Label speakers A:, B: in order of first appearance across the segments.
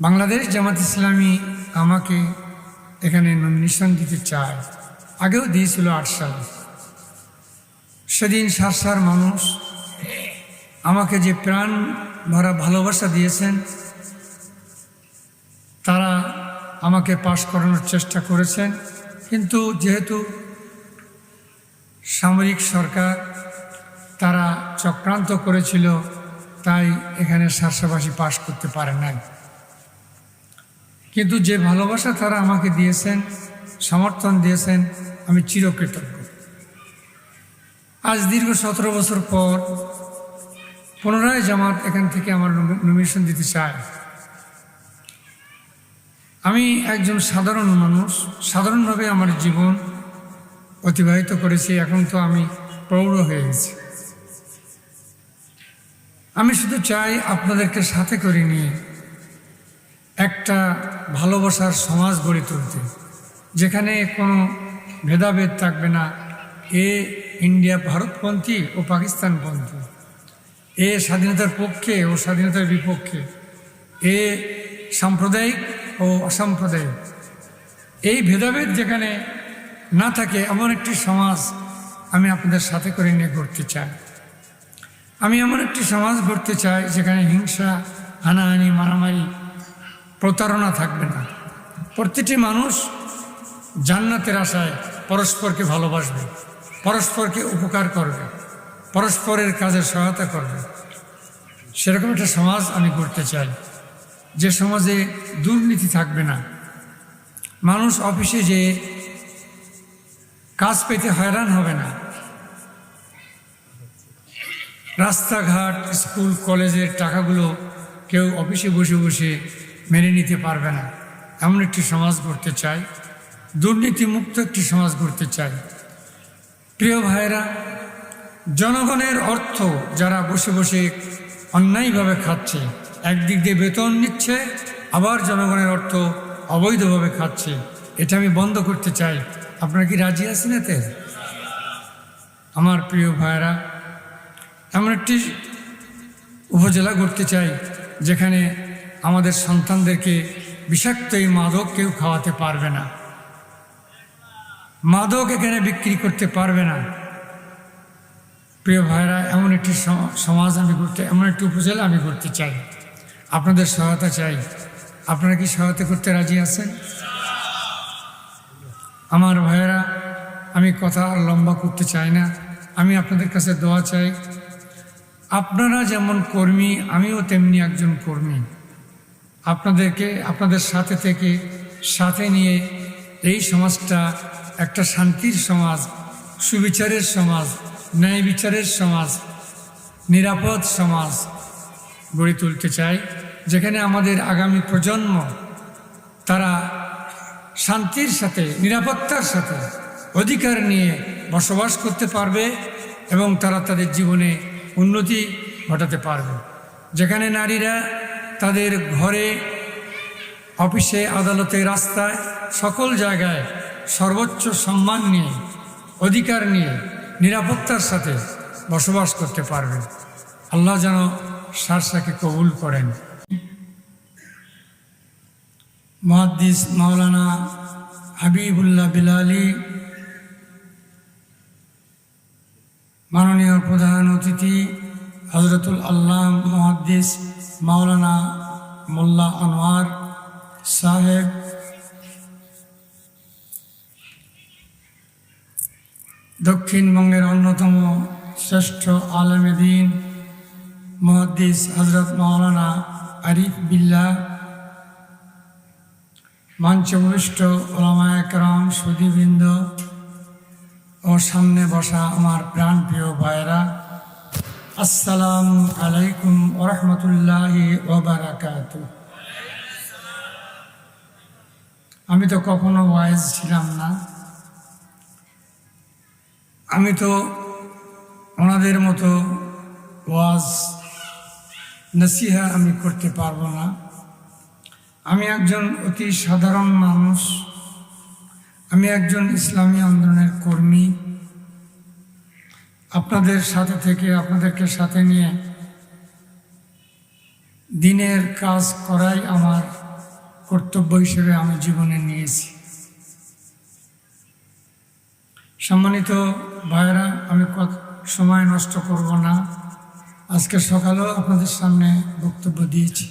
A: বাংলাদেশ জামাত ইসলামী আমাকে এখানে নমিনেশন দিতে চায়। আগেও দিয়েছিল আট সালে। সেদিন সারসার মানুষ আমাকে যে প্রাণ ভরা ভালোবাসা দিয়েছেন, তারা আমাকে পাশ করানোর চেষ্টা করেছেন। কিন্তু যেহেতু সামরিক সরকার তারা চক্রান্ত করেছিল, তাই এখানে সারসাবাসী পাশ করতে পারে নাই। কিন্তু যে ভালোবাসা তারা আমাকে দিয়েছেন, সমর্থন দিয়েছেন, আমি চিরকৃতজ্ঞ। আজ দীর্ঘ সতেরো বছর পর পুনরায় জামাত এখান থেকে আমার নমিনেশন দিতে চায়। আমি একজন সাধারণ মানুষ, সাধারণভাবে আমার জীবন অতিবাহিত করেছি, এখন তো আমি প্রৌঢ় হয়ে গেছি। আমি শুধু চাই আপনাদেরকে সাথে করে নিয়ে একটা ভালোবাসার সমাজ গড়ে তুলতে, যেখানে কোনো ভেদাভেদ থাকবে না। এ ইন্ডিয়া ভারতপন্থী ও পাকিস্তানপন্থী। এ স্বাধীনতার পক্ষে ও স্বাধীনতার বিপক্ষে। এ সাম্প্রদায়িক ও অসাম্প্রদায়িক। এই ভেদাভেদ যেখানে না থাকে, এমন একটি সমাজ আমি আপনাদের সাথে করে নিয়ে গড়তে চাই। আমি এমন একটি সমাজ গড়তে চাই, যেখানে হিংসা, হানাহানি, মারামারি প্রতারণা থাকবে না। প্রতিটি মানুষ জান্নাতের আশায় পরস্পরকে ভালোবাসবে, পরস্পরকে উপকার করবে, পরস্পরের কাজে সহায়তা করবে। সেরকম একটা সমাজ আমি করতে চাই। যে সমাজে দুর্নীতি থাকবে না। মানুষ অফিসে যে কাজ পেতে হয়রান হবে না। রাস্তাঘাট, স্কুল, কলেজের টাকাগুলো কেউ অফিসে বসে বসে মেনে নিতে পারবে না। এমন একটি সমাজ গড়তে চাই, দুর্নীতিমুক্ত একটি সমাজ গড়তে চাই। প্রিয় ভাইরা জনগণের অর্থ যারা বসে বসে অন্যায়ভাবে খাচ্ছে, একদিক দিয়ে বেতন নিচ্ছে, আবার জনগণের অর্থ অবৈধভাবে খাচ্ছে, এটা আমি বন্ধ করতে চাই। আপনারা কি রাজি আছেন এতে? আমার প্রিয় ভাইরা এমন একটি উপজেলা করতে চাই, যেখানে আমাদের সন্তানদেরকে বিষাক্ত এই মাদক কেউ খাওয়াতে পারবে না। মাদক এখানে বিক্রি করতে পারবে না। প্রিয় ভাইরা এমন একটি সমাজ আমি করতে, এমন একটি উপজেলা আমি করতে চাই। আপনাদের সহায়তা চাই। আপনারা কি সহায়তা করতে রাজি আছেন? আমার ভাইয়েরা, আমি কথা লম্বা করতে চাই না। আমি আপনাদের কাছে দোয়া চাই। আপনারা যেমন কর্মী, আমিও তেমনি একজন কর্মী। আপনাদেরকে, আপনাদের সাথে থেকে, সাথে নিয়ে এই সমাজটা একটা শান্তির সমাজ, সুবিচারের সমাজ, ন্যায় বিচারের সমাজ, নিরাপদ সমাজ গড়ে তুলতে চাই, যেখানে আমাদের আগামী প্রজন্ম তারা শান্তির সাথে, নিরাপত্তার সাথে অধিকার নিয়ে বসবাস করতে পারবে এবং তারা তাদের জীবনে উন্নতি ঘটাতে পারবে। যেখানে নারীরা তাদের ঘরে, অফিসে, আদালতে, রাস্তায়, সকল জায়গায় সর্বোচ্চ সম্মান নিয়ে, অধিকার নিয়ে, নিরাপত্তার সাথে বসবাস করতে পারবে আল্লাহ যেন সারসাকে কবুল করেন। মহাদ্দিস মাওলানা হাবিবুল্লাহ বিলালি, মাননীয় প্রধান অতিথি হজরতুল আল্লাহ মহাদ্দিস মাওলানা মোল্লা আনোয়ার সাহেব। দক্ষিণবঙ্গের অন্যতম শ্রেষ্ঠ আলমেদিন মহাদ্দিস হজরত মাওলানা আরিফ বিল্লা মঞ্চভূষ্ট ওলামায়করাম সুদীবৃন্দ ও সামনে বসা আমার প্রাণপ্রিয় ভাইরা আসসালামু আলাইকুম ওরহমতুল্লাহ ওবরাকাত আমি তো কখনো ওয়াইজ ছিলাম না। আমি তো ওনাদের মতো ওয়াজ, নসিহা আমি করতে পারব না। আমি একজন অতি সাধারণ মানুষ। আমি একজন ইসলামী আন্দোলনের কর্মী। আপনাদের সাথে থেকে, আপনাদেরকে সাথে নিয়ে দিনের কাজ করাই আমার কর্তব্য হিসেবে আমি জীবনে নিয়েছি। সম্মানিত ভাইয়েরা, আমি সময় নষ্ট করব না। আজকে সকালেও আপনাদের সামনে বক্তব্য দিয়েছি।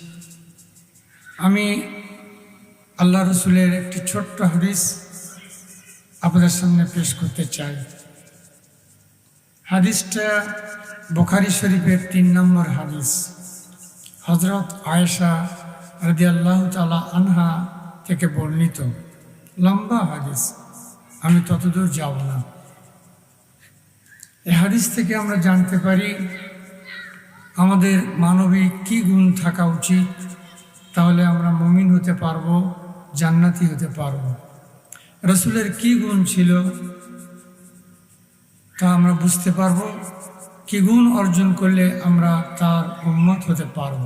A: আমি আল্লাহ রসুলের একটি ছোট্ট হাদিস আপনাদের সামনে পেশ করতে চাই। হাদিসটা বোখারি শরীফের তিন নম্বর হাদিস। হজরত আয়েশা রদি আল্লাহ তালা আনহা থেকে বর্ণিত। লম্বা হাদিস, আমি ততদূর যাব না। এ হাদিস থেকে আমরা জানতে পারি আমাদের মানবিক কী গুণ থাকা উচিত, তাহলে আমরা মমিন হতে পারব, জান্নাতি হতে পারব। রসুলের কি গুণ ছিল? তা আমরা বুঝতে পারব কি গুণ অর্জন করলে আমরা তার উন্মত হতে পারব।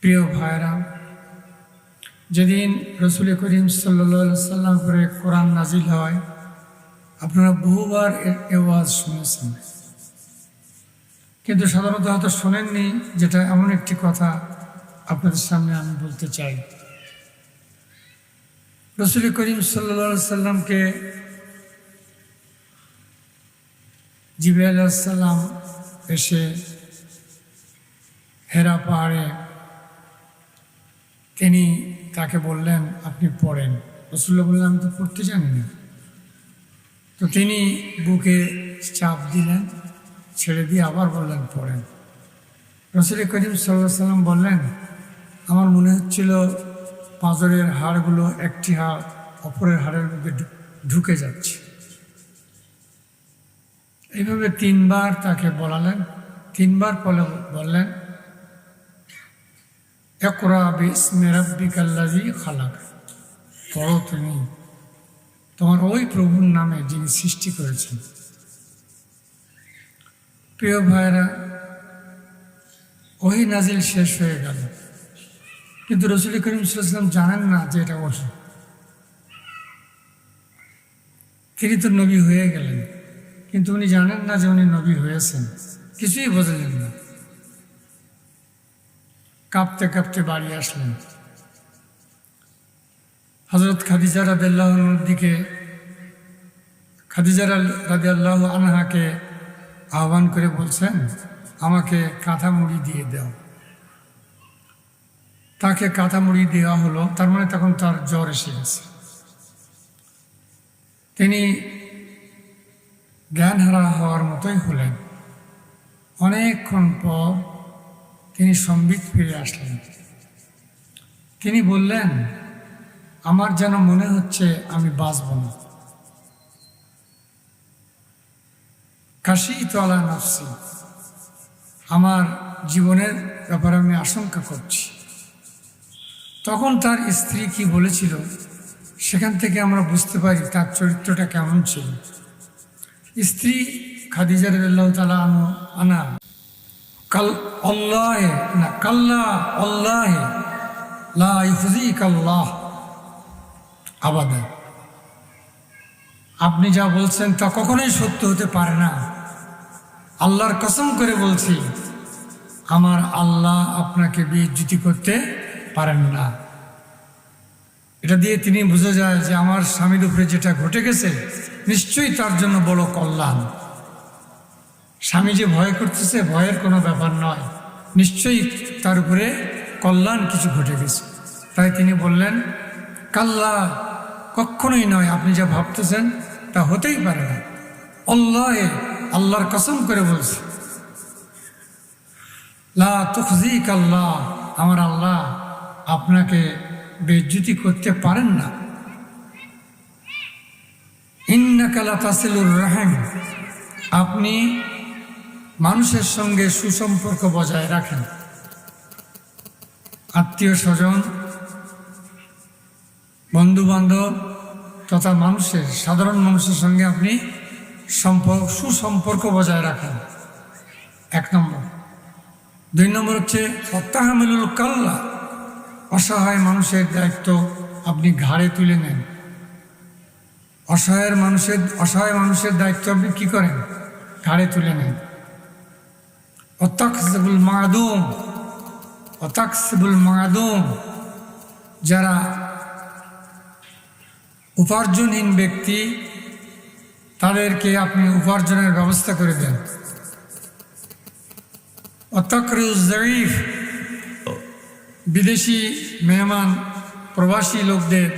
A: প্রিয় ভাইরা যেদিন রসুল করিম সাল্লা সাল্লাম করে কোরআন নাজিল হয়, আপনারা বহুবার এর এওয়াজ শুনেছেন। কিন্তু সাধারণত হয়তো শোনেননি, যেটা এমন একটি কথা আপনাদের সামনে আমি বলতে চাই। রসুল করিম সাল্লা সাল্লামকে জিবে আলাহিসাল্লাম এসে হেরা পাহাড়ে তিনি তাকে বললেন, আপনি পড়েন। রসুল্লাহ বললেন, আমি তো পড়তে জানি না। তো তিনি বুকে চাপ দিলেন, ছেড়ে দিয়ে আবার বললেন, পড়েন। রসুল করিম সাল্লাহ সাল্লাম বললেন, আমার মনে হচ্ছিল পাঁজরের হাড়গুলো একটি হাড় অপরের হাড়ের মধ্যে ঢুকে যাচ্ছে। এইভাবে তিনবার তাকে বলালেন, তিনবার পরে বললেন একরা খালাক। পড়ো তুমি। তোমার ওই প্রভুর নামে যিনি সৃষ্টি করেছেন। প্রিয় ভাইরা ওই নাজিল শেষ হয়ে গেল। কিন্তু রসুল করিম সাল্লাম জানেন না যে এটা ওহি। তিনি তো নবী হয়ে গেলেন। কিন্তু উনি জানেন না যে উনি নবী হয়েছেন। কিছুই বোঝালেন না কাঁপতে কাঁপতে বাড়ি আসলেন। হজরত খাদিজা রাদিয়াল্লাহুর দিকে খাদিজা রাদি আল্লাহ আনহাকে আহ্বান করে বলছেন, আমাকে কাঁথা মুড়ি দিয়ে দাও। তাকে কাঁথা মুড়ি দেওয়া হলো, তার মানে তখন তার জ্বর এসে গেছে। তিনি জ্ঞান হারা হওয়ার মতোই হলেন। অনেকক্ষণ পর তিনি সম্বিত ফিরে আসলেন। তিনি বললেন, আমার যেন মনে হচ্ছে আমি বাঁচব না। কাশি তলা নাফসি। আমার জীবনের ব্যাপারে আমি আশঙ্কা করছি। তখন তার স্ত্রী কি বলেছিল, সেখান থেকে আমরা বুঝতে পারি তার চরিত্রটা কেমন ছিল। স্ত্রী খাদিজা রাদিয়াল্লাহু তাআলা আনু। কাল আল্লাহ, না, কাল্লা আবাদা। আপনি যা বলছেন তা কখনোই সত্য হতে পারে না। আল্লাহর কসম করে বলছি, আমার আল্লাহ আপনাকে বিজ্যুতি করতে পারেন না। এটা দিয়ে তিনি বুঝে যায় যে আমার স্বামীর উপরে যেটা ঘটে গেছে নিশ্চয়ই তার জন্য বড় কল্যাণ। স্বামী যে ভয় করতেছে, ভয়ের কোনো ব্যাপার নয়। নিশ্চয়ই তার উপরে কল্যাণ কিছু ঘটে গেছে। তাই তিনি বললেন, কাল্লা কখনোই নয়, আপনি যা ভাবতেছেন তা হতেই পারে না। আল্লাহ আল্লাহর কসম করে বলছে, লা তুখজিক আল্লাহ আমার আল্লাহ আপনাকে বেজ্জুতি করতে পারেন না। আপনি মানুষের সঙ্গে সুসম্পর্ক বজায় রাখেন। আত্মীয় স্বজন বন্ধু বান্ধব তথা মানুষের, সাধারণ মানুষের সঙ্গে আপনি সম্পর্ক, সুসম্পর্ক বজায় রাখেন। এক নম্বর। দুই নম্বর হচ্ছে সত্তাহামিলুল কাল্লা। অসহায় মানুষের দায়িত্ব আপনি ঘাড়ে তুলে নেন। অসহায়ের মানুষের, অসহায় মানুষের দায়িত্ব আপনি কী করেন? ঘাড়ে তুলে নেন। অত্যাকুল মাদুম, অতাকসিবুল মাদুম, যারা উপার্জনহীন ব্যক্তি, তাদেরকে আপনি উপার্জনের ব্যবস্থা করে দেন। অতকরুজঈফ বিদেশি মেহমান, প্রবাসী লোকদের,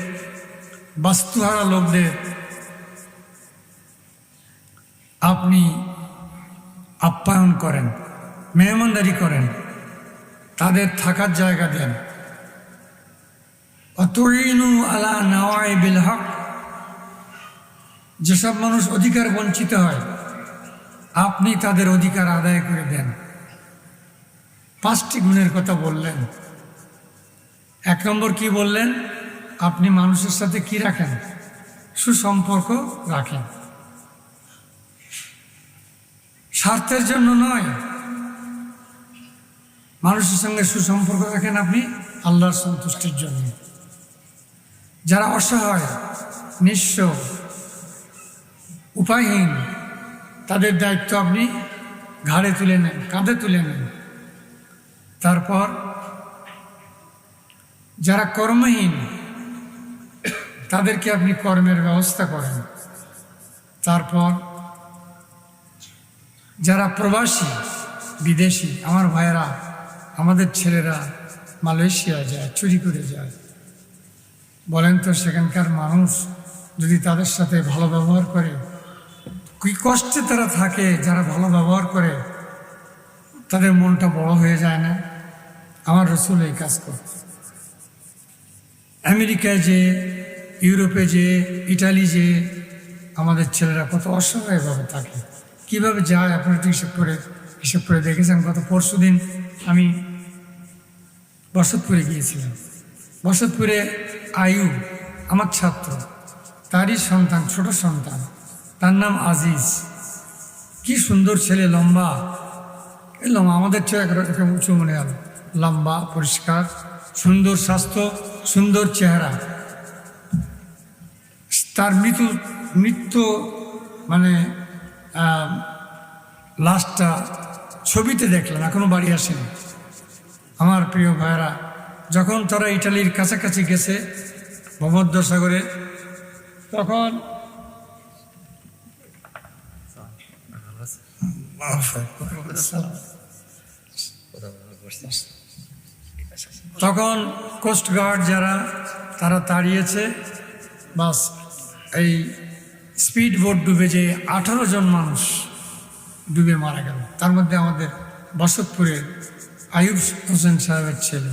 A: বাস্তুহারা লোকদের আপনি আপ্যায়ন করেন, মেহমানদারি করেন, তাদের থাকার জায়গা দেন। অতইনু আলা নাওয়াই বিল হক, যেসব মানুষ অধিকার বঞ্চিত হয়, আপনি তাদের অধিকার আদায় করে দেন। পাঁচটি গুণের কথা বললেন। এক নম্বর কি বললেন? আপনি মানুষের সাথে কি রাখেন? সুসম্পর্ক রাখেন। স্বার্থের জন্য নয়। মানুষের সঙ্গে সুসম্পর্ক রাখেন আপনি আল্লাহর সন্তুষ্টির জন্য। যারা অসহায়, নিঃস্ব, উপায়হীন, তাদের দায়িত্ব আপনি ঘাড়ে তুলে নেন, কাঁধে তুলে নেন। তারপর যারা কর্মহীন, তাদেরকে আপনি কর্মের ব্যবস্থা করেন। তারপর যারা প্রবাসী, বিদেশি, আমার ভাইয়েরা, আমাদের ছেলেরা মালয়েশিয়া যায়, চুরি করে যায়। বলেন তো সেখানকার মানুষ যদি তাদের সাথে ভালো ব্যবহার করে, কি কষ্টে তারা থাকে যারা ভালো ব্যবহার করে, তাদের মনটা বড় হয়ে যায় না? আমার রসুল এই কাজ করে আমেরিকায় যে, ইউরোপে যে, ইটালি যে, আমাদের ছেলেরা কত অসহায়ভাবে থাকে। কীভাবে যায়? আপনারা একটু হিসেব করে হিসেব করে দেখেছেন, গত পরশু দিন আমি বসতপুরে গিয়েছিলাম। বসতপুরে আয়ু আমার ছাত্র, তারই সন্তান, ছোট সন্তান, তার নাম আজিজ। কি সুন্দর ছেলে, লম্বা। এলাম আমাদের চেয়ে একরকম উঁচু মনে গেল লম্বা, পরিষ্কার, সুন্দর স্বাস্থ্য, সুন্দর চেহারা। তার মৃত্যু মৃত্যু মানে লাস্টটা ছবিতে দেখলাম, এখনও বাড়ি আসেনি। আমার প্রিয় ভাইয়েরা, যখন তারা ইটালির কাছাকাছি গেছে ভূমধ্যসাগরে, তখন তখন কোস্টগার্ড যারা, তারা তাড়িয়েছে, বাস, এই স্পিড বোট ডুবে যে আঠারো জন মানুষ ডুবে মারা গেল। তার মধ্যে আমাদের বসতপুরের আয়ুব হোসেন সাহেবের ছেলে।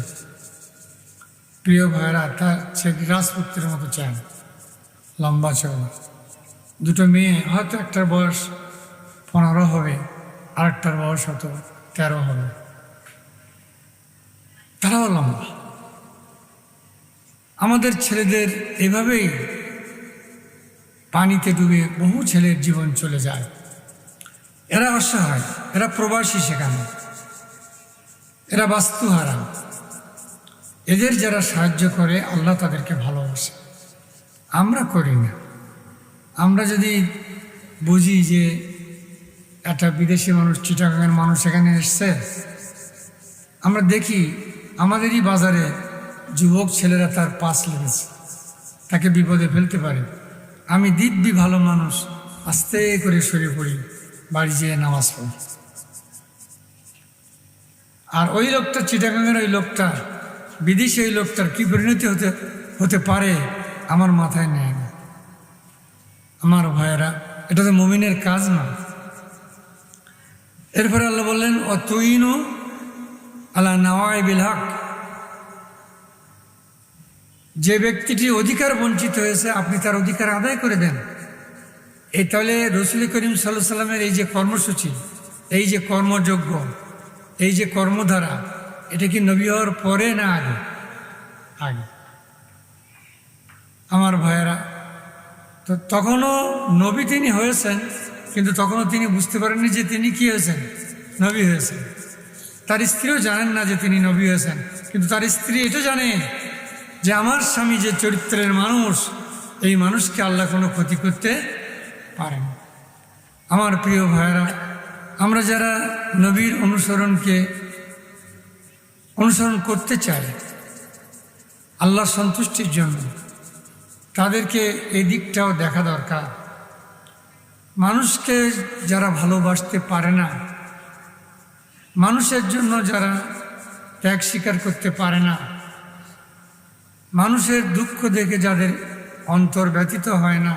A: প্রিয় ভাইরা তার সে রাজপুত্রের মতো চান, লম্বা চওড়া। দুটো মেয়ে, হয়তো একটার বয়স পনেরো হবে, আরেকটার বয়স হয়তো তেরো হবে। তারাও লম্বা। আমাদের ছেলেদের এভাবেই পানিতে ডুবে বহু ছেলের জীবন চলে যায়। এরা অসহায়, এরা প্রবাসী সেখানে। এরা বাস্তুহারা। এদের যারা সাহায্য করে, আল্লাহ তাদেরকে ভালোবাসে। আমরা করি না। আমরা যদি বুঝি যে একটা বিদেশি মানুষ, চিটাগাঙের মানুষ এখানে এসছে, আমরা দেখি আমাদেরই বাজারে যুবক ছেলেরা তার পাশ লেগেছে। তাকে বিপদে ফেলতে পারে। আমি দিব্যি ভালো মানুষ, আস্তে করে সরে পড়ি, বাড়ি যেয়ে নামাজ পড়ি। আর ওই লোকটা চিটাগাঙের ওই লোকটা, বিদেশি ওই লোকটার কি পরিণতি হতে হতে পারে, আমার মাথায় নেয় না আমার ভাইয়েরা, এটা তো মমিনের কাজ না। এরপরে আল্লাহ বললেন ও তুইনু আল্লাহ নওয়াই বিল হক। যে ব্যক্তিটি অধিকার বঞ্চিত হয়েছে, আপনি তার অধিকার আদায় করে দেন। এই তাহলে রসুল করিম সাল্লাহ সাল্লামের এই যে কর্মসূচি, এই যে কর্মযোগ্য এই যে কর্মধারা, এটা কি নবী হওয়ার পরে না আগে? আগে। আমার ভাইয়েরা, তো তখনও নবী তিনি হয়েছেন, কিন্তু তখনও তিনি বুঝতে পারেননি যে তিনি কি হয়েছেন? নবী হয়েছেন। তার স্ত্রীও জানেন না যে তিনি নবী হয়েছেন, কিন্তু তার স্ত্রী এটা জানে যে আমার স্বামী যে চরিত্রের মানুষ, এই মানুষকে আল্লাহ কোনো ক্ষতি করতে পারেন। আমার প্রিয় ভাইয়েরা, আমরা যারা নবীর অনুসরণকে অনুসরণ করতে চাই আল্লাহর সন্তুষ্টির জন্য তাদেরকে এই দিকটাও দেখা দরকার। মানুষকে যারা ভালোবাসতে পারে না, মানুষের জন্য যারা ত্যাগ স্বীকার করতে পারে না মানুষের দুঃখ দেখে যাদের অন্তর ব্যতীত হয় না,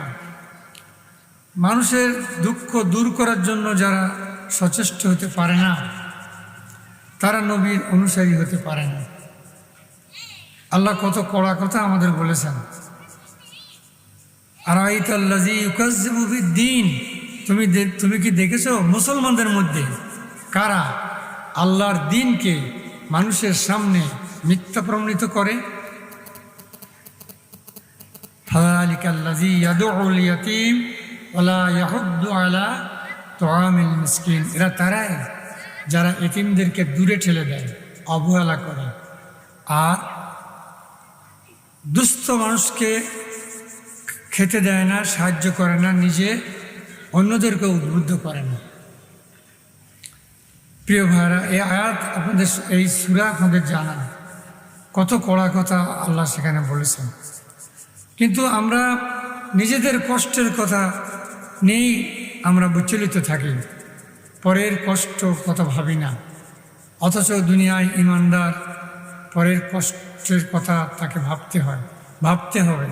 A: মানুষের দুঃখ দূর করার জন্য যারা সচেষ্ট হতে পারে না, তারা নবীর অনুসারী হতে পারে না। আল্লাহ কত কড়া কথা আমাদের বলেছেন। আর দিন তুমি তুমি কি দেখেছ মুসলমানদের মধ্যে? কারা? আল্লাহর দিনকে মানুষের সামনে মিথ্যা প্রমাণিত করে فذلك الذي يدعو اليتيم ولا يحض على طعام المسكين এরা তারাই যারা এতিমদেরকে দূরে ঠেলে দেয় অবহেলা করে আর দুস্থ মানুষকে খেতে দেয় না সাহায্য করে না নিজে অন্যদেরকে উদ্বুদ্ধ করে না প্রিয় ভাইরা এই আয়াত আপনাদের এই সুরা আপনাদের জানা কত কড়া কথা আল্লাহ সেখানে বলেছেন কিন্তু আমরা নিজেদের কষ্টের কথা নিয়েই আমরা বিচলিত থাকি। পরের কষ্ট কথা ভাবি না। অথচ দুনিয়ায় ইমানদার পরের কষ্টের কথা তাকে ভাবতে হয়। ভাবতে হবে।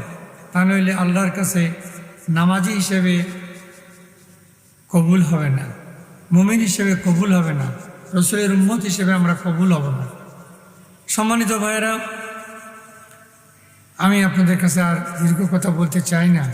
A: তা নইলে আল্লাহর কাছে নামাজি হিসেবে কবুল হবে না। মুমিন হিসেবে কবুল হবে না। রসুলের উম্মত হিসেবে আমরা কবুল হব না। সম্মানিত ভাইয়েরা আমি আপনাদের কাছে আর দীর্ঘ কথা বলতে চাই না।